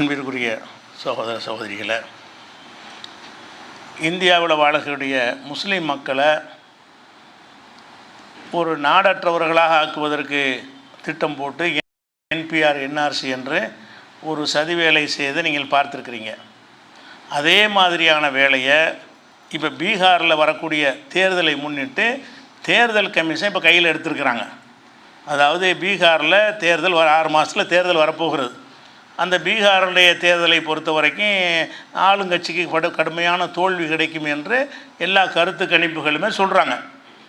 அன்பிற்குரிய சகோதர சகோதரிகளை இந்தியாவில் வாழக்கூடிய முஸ்லீம் மக்களை ஒரு நாடற்றவர்களாக ஆக்குவதற்கு திட்டம் போட்டு என்பிஆர் என்ஆர்சி என்று ஒரு சதி வேலை செய்து நீங்கள் பார்த்துருக்கிறீங்க. அதே மாதிரியான வேலையை இப்போ பீகாரில் வரக்கூடிய தேர்தலை முன்னிட்டு தேர்தல் கமிஷன் இப்போ கையில் எடுத்திருக்கிறாங்க. அதாவது பீகாரில் தேர்தல் வர ஆறு மாதத்தில் தேர்தல் வரப்போகிறது. அந்த பீகாருடைய தேர்தலை பொறுத்த வரைக்கும் ஆளுங்கட்சிக்கு படு கடுமையான தோல்வி கிடைக்கும் என்று எல்லா கருத்து கணிப்புகளுமே சொல்கிறாங்க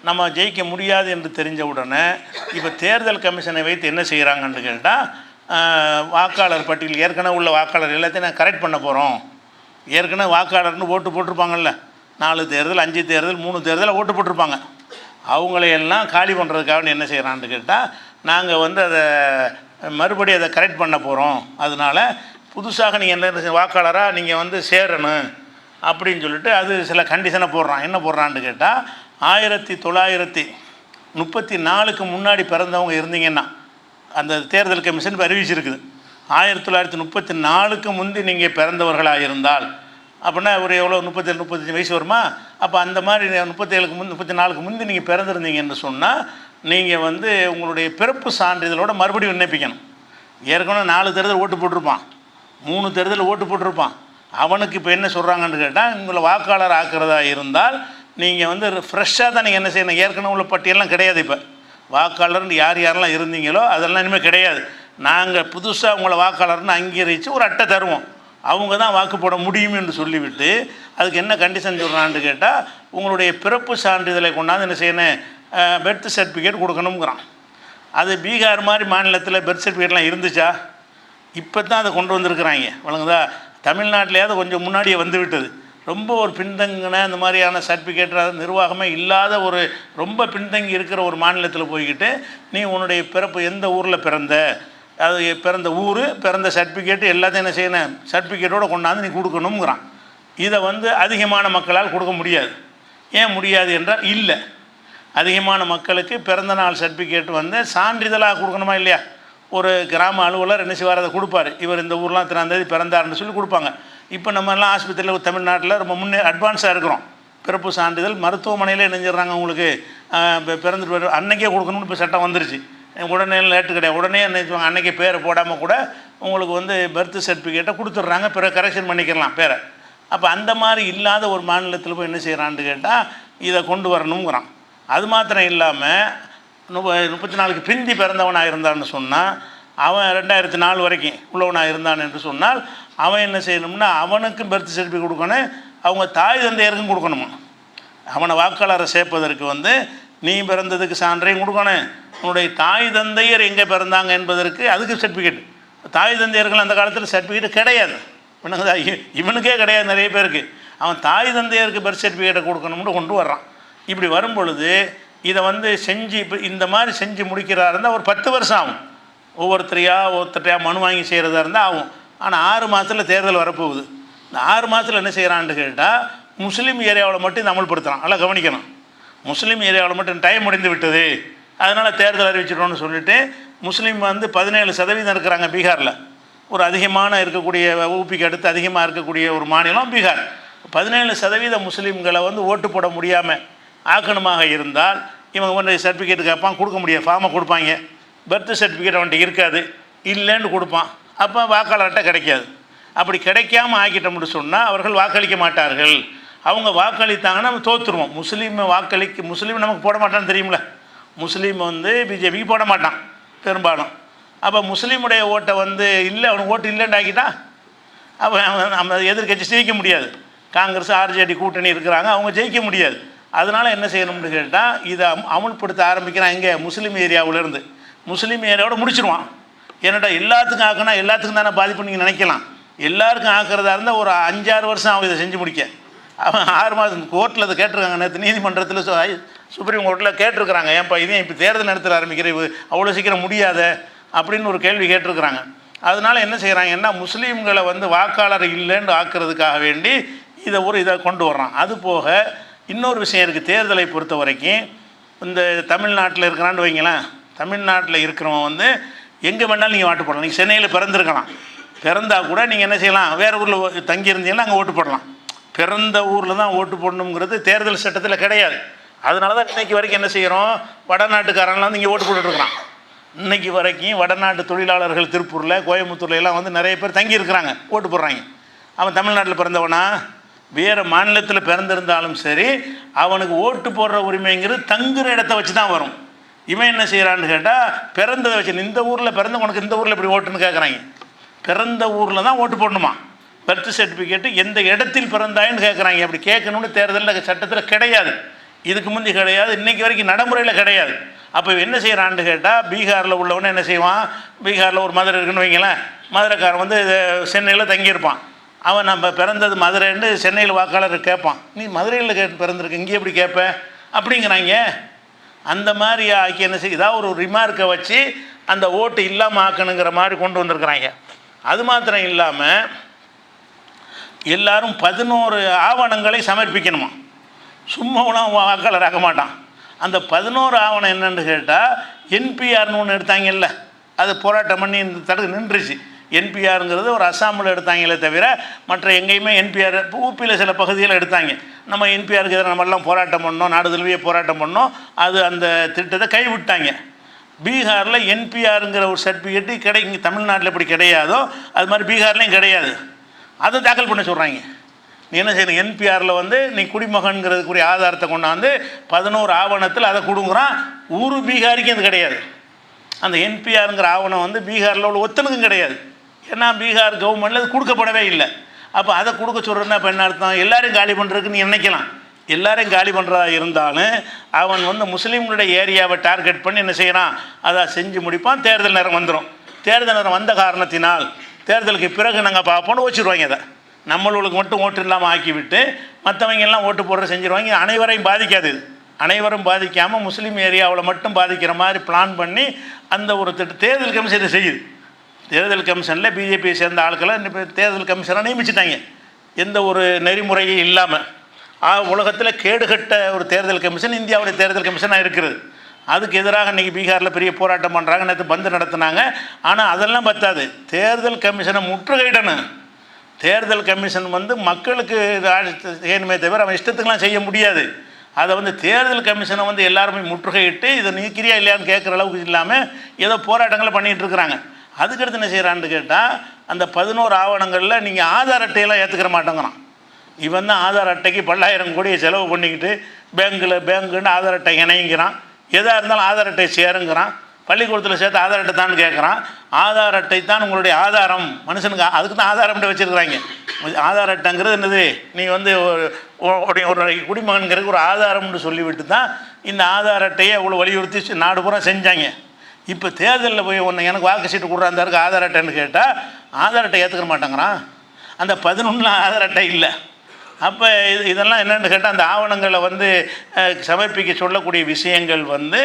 நம்ம ஜெயிக்க முடியாது என்று தெரிஞ்ச உடனே இப்போ தேர்தல் கமிஷனை வைத்து என்ன செய்கிறாங்கன்னு கேட்டால் வாக்காளர் பட்டியல் ஏற்கனவே உள்ள வாக்காளர் எல்லாத்தையும் நான் கரெக்ட் பண்ண போகிறோம் ஏற்கனவே வாக்காளர்னு ஓட்டு போட்டிருப்பாங்கல்ல. நாலு தேர்தல் அஞ்சு தேர்தல் மூணு தேர்தல் ஓட்டு போட்டிருப்பாங்க. அவங்களையெல்லாம் காலி பண்ணுறதுக்காக என்ன செய்கிறான்னு கேட்டால் நாங்கள் வந்து அதை மறுபடியும் அதை கரெக்ட் பண்ண போகிறோம் அதனால் புதுசாக நீங்கள் என்ன வாக்காளராக நீங்கள் வந்து சேரணும் அப்படின்னு சொல்லிட்டு அது சில கண்டிஷனை போடுறான். என்ன போடுறான்னு கேட்டால் ஆயிரத்தி தொள்ளாயிரத்தி முப்பத்தி நாலுக்கு முன்னாடி பிறந்தவங்க இருந்தீங்கன்னா அந்த தேர்தல் கமிஷன் இப்ப அறிவிச்சிருக்குது. ஆயிரத்தி தொள்ளாயிரத்தி முப்பத்தி நாலுக்கு முந்தி நீங்கள் பிறந்தவர்களாக இருந்தால் அப்படின்னா ஒரு எவ்வளோ முப்பத்தேழு முப்பத்தஞ்சு வயசு வருமா? அப்போ அந்த மாதிரி முப்பத்தேழுக்கு முந்தி முப்பத்தி நாலுக்கு முந்தி நீங்கள் பிறந்திருந்தீங்கன்னு சொன்னால் நீங்கள் வந்து உங்களுடைய பிறப்பு சான்றிதழோட மறுபடியும் விண்ணப்பிக்கணும். ஏற்கனவே நாலு தேர்தல் ஓட்டு போட்டிருப்பான். மூணு தேர்தல் ஓட்டு போட்டிருப்பான். அவனுக்கு இப்போ என்ன சொல்கிறாங்கன்னு கேட்டால் உங்களை வாக்காளர் ஆக்கிறதா இருந்தால் நீங்கள் வந்து ஃப்ரெஷ்ஷாக தான் நீங்கள் என்ன செய்யணும்? ஏற்கனவே உள்ள பட்டியலாம் கிடையாது இப்போ. வாக்காளர்னு யார் யாரெல்லாம் இருந்தீங்களோ அதெல்லாம் இனிமேல் கிடையாது. நாங்கள் புதுசாக உங்களை வாக்காளர்னு அங்கீகரித்து ஒரு அட்டை தருவோம். அவங்க தான் வாக்கு போட முடியும் என்று சொல்லிவிட்டு அதுக்கு என்ன கண்டிஷன் சொல்கிறான்னு கேட்டால் உங்களுடைய பிறப்பு சான்றிதழை கொண்டாந்து என்ன செய்யணும்? பெர்த் சர்டிஃபிகேட் கொடுக்கணுங்கிறான் அது பீகார் மாதிரி மாநிலத்தில் பெர்த் சர்டிஃபிகேட்லாம் இருந்துச்சா? இப்போ தான் அதை கொண்டு வந்திருக்கிறாங்க. வழங்குதா தமிழ்நாட்டிலேயாவது கொஞ்சம் முன்னாடியே வந்து விட்டது. ரொம்ப ஒரு பின்தங்கின இந்த மாதிரியான சர்டிஃபிகேட் நிர்வாகமே இல்லாத ஒரு ரொம்ப பின்தங்கி இருக்கிற ஒரு மாநிலத்தில் போய்கிட்டு நீ உன்னுடைய பிறப்பு எந்த ஊரில் பிறந்த? அது பிறந்த ஊர் பிறந்த சர்டிஃபிகேட்டு எல்லாத்தையும் என்ன செய்யணும்? சர்டிஃபிகேட்டோடு கொண்டாந்து நீ கொடுக்கணுங்கிறான் இதை வந்து அதிகமான மக்களால் கொடுக்க முடியாது. ஏன் முடியாது என்றால் இல்லை. அதிகமான மக்களுக்கு பிறந்த நாள் சர்டிஃபிகேட் வந்து சான்றிதழாக கொடுக்கணுமா இல்லையா? ஒரு கிராம அலுவலர் என்ன செய்வார்? அதை கொடுப்பாரு. இவர் இந்த ஊர்லாம் திறந்தது பிறந்தாருன்னு சொல்லி கொடுப்பாங்க. இப்போ நம்ம எல்லாம் ஆஸ்பத்திரியில் தமிழ்நாட்டில் ரொம்ப முன்னே அட்வான்ஸாக இருக்கிறோம். பிறப்பு சான்றிதழ் மருத்துவமனையில் இணைஞ்சிடுறாங்க உங்களுக்கு இப்போ பிறந்துட்டு வர அன்னைக்கே கொடுக்கணும்னு இப்போ சட்டம் வந்துருச்சு. உடனே லேட்டு கிடையாது. உடனே என்ன அன்னைக்கு பேரை போடாமல் கூட உங்களுக்கு வந்து பர்த் சர்டிஃபிகேட்டை கொடுத்துட்றாங்க. பிறகு கரெக்ஷன் பண்ணிக்கலாம் பேரை. அப்போ அந்த மாதிரி இல்லாத ஒரு மாநிலத்தில் போய் என்ன செய்கிறான்னு கேட்டால் இதை கொண்டு வரணுங்கிறான் அது மாத்திரம் இல்லாமல் முப்ப முப்பத்தி நாலுக்கு பிந்தி பிறந்தவனாக இருந்தான்னு சொன்னால் அவன் ரெண்டாயிரத்தி நாலு வரைக்கும் உள்ளவனாக இருந்தான் என்று சொன்னால் அவன் என்ன செய்யணும்னா அவனுக்கும் பர்த் சர்டிஃபிகேட் கொடுக்கணும் அவங்க தாய் தந்தையருக்கும் கொடுக்கணுமா? அவனை வாக்காளரை சேர்ப்பதற்கு வந்து நீ பிறந்ததுக்கு சான்றையும் கொடுக்கணும். உன்னுடைய தாய் தந்தையர் எங்கே பிறந்தாங்க என்பதற்கு அதுக்கு சர்டிஃபிகேட் தாய் தந்தையர்கள் அந்த காலத்தில் சர்டிஃபிகேட் கிடையாது. இவனுக்கு இவனுக்கே கிடையாது நிறைய பேருக்கு. அவன் தாய் தந்தையருக்கு பர்த் சர்டிஃபிகேட்டை கொடுக்கணும்னு கொண்டு வர்றான். இப்படி வரும் பொழுது இதை வந்து செஞ்சு இப்போ இந்த மாதிரி செஞ்சு முடிக்கிறதா இருந்தால் ஒரு பத்து வருஷம் ஆகும். ஒவ்வொருத்தரையா ஒருத்தரையா மனு வாங்கி செய்கிறதா இருந்தால் ஆகும். ஆனால் ஆறு மாதத்தில் தேர்தல் வரப்போகுது. இந்த ஆறு மாதத்தில் என்ன செய்கிறான்னு கேட்டால் முஸ்லீம் ஏரியாவில் மட்டும் இதை அமல்படுத்துகிறான் நல்லா கவனிக்கணும். முஸ்லீம் ஏரியாவில் மட்டும் டைம் முடிந்து விட்டது. அதனால் தேர்தல் அறிவிச்சிட்டோம்னு சொல்லிட்டு முஸ்லீம் வந்து பதினேழு சதவீதம் இருக்கிறாங்க பீகாரில். ஒரு அதிகமான இருக்கக்கூடிய ஊபிக்கு அடுத்து அதிகமாக இருக்கக்கூடிய ஒரு மாநிலம் பீகார். பதினேழு சதவீத முஸ்லீம்களை வந்து ஓட்டு போட முடியாமல் ஆக்கணுமாக இருந்தால் இவங்க வந்து சர்டிஃபிகேட் கேட்பான் கொடுக்க முடியாது. ஃபார்மை கொடுப்பாங்க. பர்த் சர்டிஃபிகேட் அவன்கிட்ட இருக்காது. இல்லைன்னு கொடுப்பான். அப்போ வாக்காளர்கிட்ட கிடைக்காது. அப்படி கிடைக்காம ஆக்கிட்டோம்னு சொன்னால் அவர்கள் வாக்களிக்க மாட்டார்கள். அவங்க வாக்களித்தாங்கன்னா நம்ம தோற்றுருவோம் முஸ்லீம் வாக்களிக்க முஸ்லீம் நமக்கு போட மாட்டான்னு தெரியுமில. முஸ்லீம் வந்து பிஜேபிக்கு போட மாட்டான் பெரும்பாலும். அப்போ முஸ்லீமுடைய ஓட்டை வந்து இல்லை அவனுக்கு ஓட்டு இல்லைன்னு ஆக்கிட்டான் அப்போ அவன் நம்ம எதிர்க்கட்சி ஜெயிக்க முடியாது. காங்கிரஸ் ஆர்ஜேடி கூட்டணி இருக்கிறாங்க அவங்க ஜெயிக்க முடியாது. அதனால் என்ன செய்யணும்னு கேட்டால் இதை அமுல்படுத்த ஆரம்பிக்கிறான் எங்கே முஸ்லீம் ஏரியாவிலேருந்து. முஸ்லீம் ஏரியாவோட முடிச்சிருவான். என்னடா எல்லாத்துக்கும் ஆக்கினா எல்லாத்துக்கும் தானே பாதிப்பு நீங்கள் நினைக்கலாம். எல்லாருக்கும் ஆக்கிறதா இருந்தால் ஒரு அஞ்சாறு வருஷம் ஆகும் இதை செஞ்சு முடிக்க. அவன் ஆறு மாதம் கோர்ட்டில் அதை கேட்டிருக்காங்க. நேற்று நீதிமன்றத்தில் சு- சுப்ரீம் கோர்ட்டில் கேட்டிருக்கிறாங்க. ஏன்ப்பா இதையும் இப்போ தேர்தல் நடத்தல ஆரம்பிக்கிற அவ்வளோ சீக்கிரம் முடியாத அப்படின்னு ஒரு கேள்வி கேட்டிருக்கிறாங்க. அதனால் என்ன செய்கிறாங்கன்னா முஸ்லீம்களை வந்து வாக்காளர் இல்லைன்னு ஆக்கிறதுக்காக வேண்டி இதை ஒரு இதை கொண்டு வர்றான். அது போக இன்னொரு விஷயம் இருக்குது தேர்தலை பொறுத்த வரைக்கும் இந்த தமிழ்நாட்டில் இருக்கிறான்னு வைங்களேன் தமிழ்நாட்டில் இருக்கிறவன் வந்து எங்கே வேணாலும் நீங்கள் வாட்டு போடலாம். நீங்கள் சென்னையில் பிறந்திருக்கலாம். பிறந்தா கூட நீங்கள் என்ன செய்யலாம்? வேறு ஊரில் தங்கியிருந்தீங்கன்னா அங்கே ஓட்டு போடலாம். பிறந்த ஊரில் தான் ஓட்டு போடணுங்கிறது தேர்தல் சட்டத்தில் கிடையாது. அதனால தான் இன்னைக்கு வரைக்கும் என்ன செய்கிறோம் வடநாட்டுக்காரன்லாம் வந்து இங்கே ஓட்டு போட்டுட்ருக்குறான் இன்றைக்கு வரைக்கும் வடநாட்டு தொழிலாளர்கள் திருப்பூரில் கோயம்புத்தூர்ல எல்லாம் வந்து நிறைய பேர் தங்கியிருக்கிறாங்க. ஓட்டு போடுறாங்க. அவன் தமிழ்நாட்டில் பிறந்தவனா? வேறு மாநிலத்தில் பிறந்திருந்தாலும் சரி அவனுக்கு ஓட்டு போடுற உரிமைங்கிறது தங்குற இடத்த வச்சு தான் வரும். இவன் என்ன செய்கிறான்னு கேட்டால் பிறந்ததை வச்சு இந்த ஊரில் பிறந்த உனக்கு இந்த ஊரில் இப்படி ஓட்டுன்னு கேட்குறாங்க பிறந்த ஊரில் தான் ஓட்டு போடணுமா? பர்த் சர்டிஃபிகேட்டு எந்த இடத்தில் பிறந்தாயின்னு கேட்குறாங்க அப்படி கேட்கணும்னு தேர்தலில் சட்டத்தில் கிடையாது. இதுக்கு முந்தி கிடையாது இன்றைக்கி வரைக்கும் நடைமுறையில் கிடையாது. அப்போ என்ன செய்கிறான்னு கேட்டால் பீகாரில் உள்ளவனே என்ன செய்வான்? பீகாரில் ஒரு மதுரை இருக்குன்னு வைங்களேன். மதுரைக்காரன் வந்து சென்னையில் தங்கியிருப்பான். அவன் நம்ம பிறந்தது மதுரைன்னு சென்னையில் வாக்காளர் கேட்பான். நீ மதுரையில் கே பிறந்திருக்க இங்கே எப்படி கேட்ப? அப்படிங்கிறாங்க. அந்த மாதிரி ஆக்கி என்ன செய்ய ஏதாவது ஒரு ரிமார்க்கை வச்சு அந்த ஓட்டு இல்லாமல் ஆக்கணுங்கிற மாதிரி கொண்டு வந்திருக்கிறாங்க. அது மாத்திரம் இல்லாமல் எல்லாரும் பதினோரு ஆவணங்களை சமர்ப்பிக்கணுமா? சும்மாவெலாம் வாக்காளர் ஆக மாட்டான். அந்த பதினோரு ஆவணம் என்னென்னு கேட்டால் என்பிஆர்னு ஒன்று எடுத்தாங்கல்ல அது போராட்டம் பண்ணி இந்த தடுக்க நின்றுச்சு. என்பிஆருங்கிறது ஒரு அஸ்ஸாமில் எடுத்தாங்களே தவிர மற்ற எங்கேயுமே என்பிஆர் ஊப்பியில் சில பகுதியில் எடுத்தாங்க. நம்ம என்பிஆருக்கு எதிராக நம்மெல்லாம் போராட்டம் பண்ணோம் நாடு தழுவிய போராட்டம் பண்ணோம் அது அந்த திட்டத்தை கைவிட்டாங்க. பீகாரில் என்பிஆருங்கிற ஒரு சர்டிஃபிகேட்டு கிடை இங்கே தமிழ்நாட்டில் எப்படி கிடையாதோ அது மாதிரி பீகார்லேயும் கிடையாது. அதை தாக்கல் பண்ண சொல்கிறாங்க நீ என்ன செய்யணும்? என்பிஆரில் வந்து நீ குடிமகன்கிறதுக்குரிய ஆதாரத்தை கொண்டாந்து பதினோரு ஆவணத்தில் அதை கொடுங்குறான். ஊரு பீகாரிக்கும் அது கிடையாது. அந்த என்பிஆருங்கிற ஆவணம் வந்து பீகாரில் உள்ள ஒத்தனுக்கும் கிடையாது. ஏன்னா பீகார் கவர்மெண்ட்டில் அது கொடுக்கப்படவே இல்லை. அப்போ அதை கொடுக்க சொல்கிறேன்னா இப்போ என்ன அர்த்தம்? எல்லாரையும் காலி பண்ணுறதுக்குன்னு நினைக்கலாம். எல்லாரையும் காலி பண்ணுறதா இருந்தாலும் அவன் வந்து முஸ்லீம்களுடைய ஏரியாவை டார்கெட் பண்ணி என்ன செய்கிறான் அதை செஞ்சு முடிப்பான். தேர்தல் நேரம் வந்துடும் தேர்தல் நேரம் வந்த காரணத்தினால் தேர்தலுக்கு பிறகு நாங்கள் பார்ப்போம்னு வச்சுருவாங்க அதை நம்மளுக்கு மட்டும் ஓட்டு இல்லாமல் ஆக்கிவிட்டு மற்றவங்க எல்லாம் ஓட்டு போடுற செஞ்சுருவாங்க. அனைவரையும் பாதிக்காது அனைவரும் பாதிக்காமல் முஸ்லீம் ஏரியாவில் மட்டும் பாதிக்கிற மாதிரி பிளான் பண்ணி அந்த ஒரு திட்ட தேர்தல் கமிஷன் இதை செய்யுது. தேர்தல் கமிஷனில் பிஜேபியை சேர்ந்த ஆட்களை இப்போ தேர்தல் கமிஷனை நியமிச்சிட்டாங்க. எந்த ஒரு நெறிமுறையும் இல்லாமல் உலகத்தில் கேடுகட்ட ஒரு தேர்தல் கமிஷன் இந்தியாவுடைய தேர்தல் கமிஷனாக இருக்கிறது. அதுக்கு எதிராக இன்றைக்கி பீகாரில் பெரிய போராட்டம் பண்ணுறாங்க நேற்று பந்து நடத்துனாங்க. ஆனால் அதெல்லாம் பத்தாது. தேர்தல் கமிஷனை முற்றுகையிடணும். தேர்தல் கமிஷன் வந்து மக்களுக்கு செய்யணுமே தவிர அவன் இஷ்டத்துக்கெல்லாம் செய்ய முடியாது. அதை வந்து தேர்தல் கமிஷனை வந்து எல்லாருமே முற்றுகையிட்டு இதை நீக்கிறியா இல்லையான்னு கேட்குற அளவுக்கு இல்லாமல் ஏதோ போராட்டங்களை பண்ணிகிட்டு இருக்கிறாங்க. அதுக்கடுத்து என்ன செய்கிறான்னு கேட்டால் அந்த பதினோரு ஆவணங்களில் நீங்கள் ஆதார் அட்டையெல்லாம் ஏற்றுக்கிற மாட்டேங்கிறான். இவன் தான் ஆதார் அட்டைக்கு பல்லாயிரம் கோடியை செலவு பண்ணிக்கிட்டு பேங்க்கில் பேங்க்குன்னு ஆதார் அட்டை இணைங்கிறான். எதாக இருந்தாலும் ஆதார் அட்டை சேருங்கிறான். பள்ளிக்கூடத்தில் சேர்த்து ஆதார் அட்டை தான் கேட்குறான் ஆதார் அட்டை தான் உங்களுடைய ஆதாரம். மனுஷனுக்கு அதுக்கு தான் ஆதாரம் அட்டை வச்சுருக்குறாங்க. ஆதார் அட்டைங்கிறது என்னது? நீ வந்து ஒரு ஒரு குடிமகன்கிறதுக்கு ஒரு ஆதாரம்னு சொல்லிவிட்டு தான் இந்த ஆதார் அட்டையை அவ்வளோ வலியுறுத்தி நாடு பூரா செஞ்சாங்க. இப்போ தேர்தலில் போய் ஒன்று எனக்கு வாக்கு சீட்டு கொடுறா அந்த ஆதார் அட்டைன்னு கேட்டால் ஆதார் அட்டை ஏற்றுக்க மாட்டேங்கிறான். அந்த பதினொன்றில் ஆதார் அட்டை இல்லை. அப்போ இது இதெல்லாம் என்னென்னு கேட்டால் அந்த ஆவணங்களை வந்து சமர்ப்பிக்க சொல்லக்கூடிய விஷயங்கள் வந்து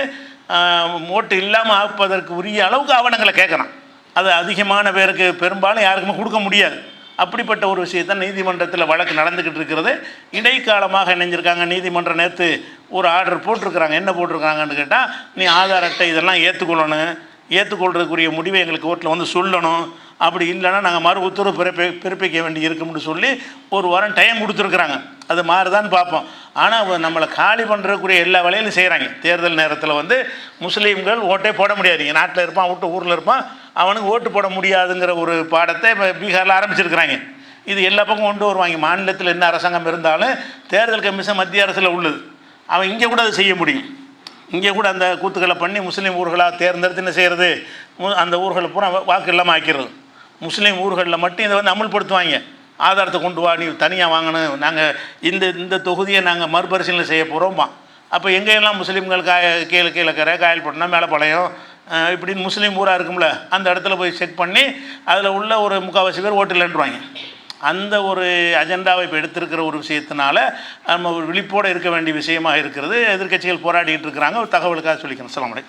ஓட்டு இல்லாமல் ஆப்பதற்கு உரிய அளவுக்கு ஆவணங்களை கேட்குறான். அது அதிகமான பேருக்கு பெரும்பாலும் யாருக்குமே கொடுக்க முடியாது. அப்படிப்பட்ட ஒரு விஷயத்தை நீதிமன்றத்தில் வழக்கு நடந்துக்கிட்டு இருக்கிறது. இடைக்காலமாக இணைஞ்சிருக்காங்க. நீதிமன்றம் நேற்று ஒரு ஆர்டர் போட்டிருக்கிறாங்க. என்ன போட்டிருக்காங்கன்னு கேட்டால் நீ ஆதார் அட்டை இதெல்லாம் ஏற்றுக்கொள்ளணும் ஏற்றுக்கொள்றதுக்குரிய முடிவை எங்களுக்கு கோர்ட்டில் வந்து சொல்லணும். அப்படி இல்லைன்னா நாங்கள் மறு உத்தரவு பிறப்பி பிறப்பிக்க வேண்டி இருக்கும்னு சொல்லி ஒரு வாரம் டைம் கொடுத்துருக்குறாங்க. அது மாறுதான்னு பார்ப்போம். ஆனால் நம்மளை காலி பண்ணுறக்கூடிய எல்லா வேலையிலும் செய்கிறாங்க தேர்தல் நேரத்தில் வந்து முஸ்லீம்கள் ஓட்டே போட முடியாதுங்க நாட்டில் இருப்பான் விட்டு ஊரில் இருப்பான். அவனுக்கு ஓட்டு போட முடியாதுங்கிற ஒரு பாடத்தை இப்போ பீகாரில் ஆரம்பிச்சிருக்கிறாங்க. இது எல்லா பக்கம் கொண்டு வருவாங்க. மாநிலத்தில் என்ன அரசாங்கம் இருந்தாலும் தேர்தல் கமிஷன் மத்திய அரசில் உள்ளது. அவன் இங்கே கூட அதை செய்ய முடியும். இங்கே கூட அந்த கூத்துக்களை பண்ணி முஸ்லீம் ஊர்களாக தேர்ந்தெடுத்து என்ன செய்கிறது அந்த ஊர்களை பூரா வாக்கு இல்லாமல் ஆக்கிடுறது. முஸ்லீம் ஊர்களில் மட்டும் இதை வந்து அமல்படுத்துவாங்க. ஆதாரத்தை கொண்டு வா நீ தனியாக வாங்கணும். நாங்கள் இந்த இந்த தொகுதியை நாங்கள் மறுபரிசீலனை செய்ய போகிறோம்மா அப்போ எங்கெல்லாம் முஸ்லீம்கள் காய கீழே கீழக்கரை காயல்பட்டினம் மேலப்பாளையம் அஹ், இப்படின்னு முஸ்லீம் ஊராக இருக்கும்ல அந்த இடத்துல போய் செக் பண்ணி அதில் உள்ள ஒரு முக்கால்வாசி பேர் ஓட்டு அந்த ஒரு அஜெண்டாவை இப்போ எடுத்திருக்கிற ஒரு விஷயத்தினால நம்ம ஒரு விழிப்போடு இருக்க வேண்டிய விஷயமாக இருக்கிறது. எதிர்க்கட்சிகள் போராடிட்டு இருக்கிறாங்க. ஒரு தகவலுக்காக சொல்லிக்கணும் அஸ்ஸலாமு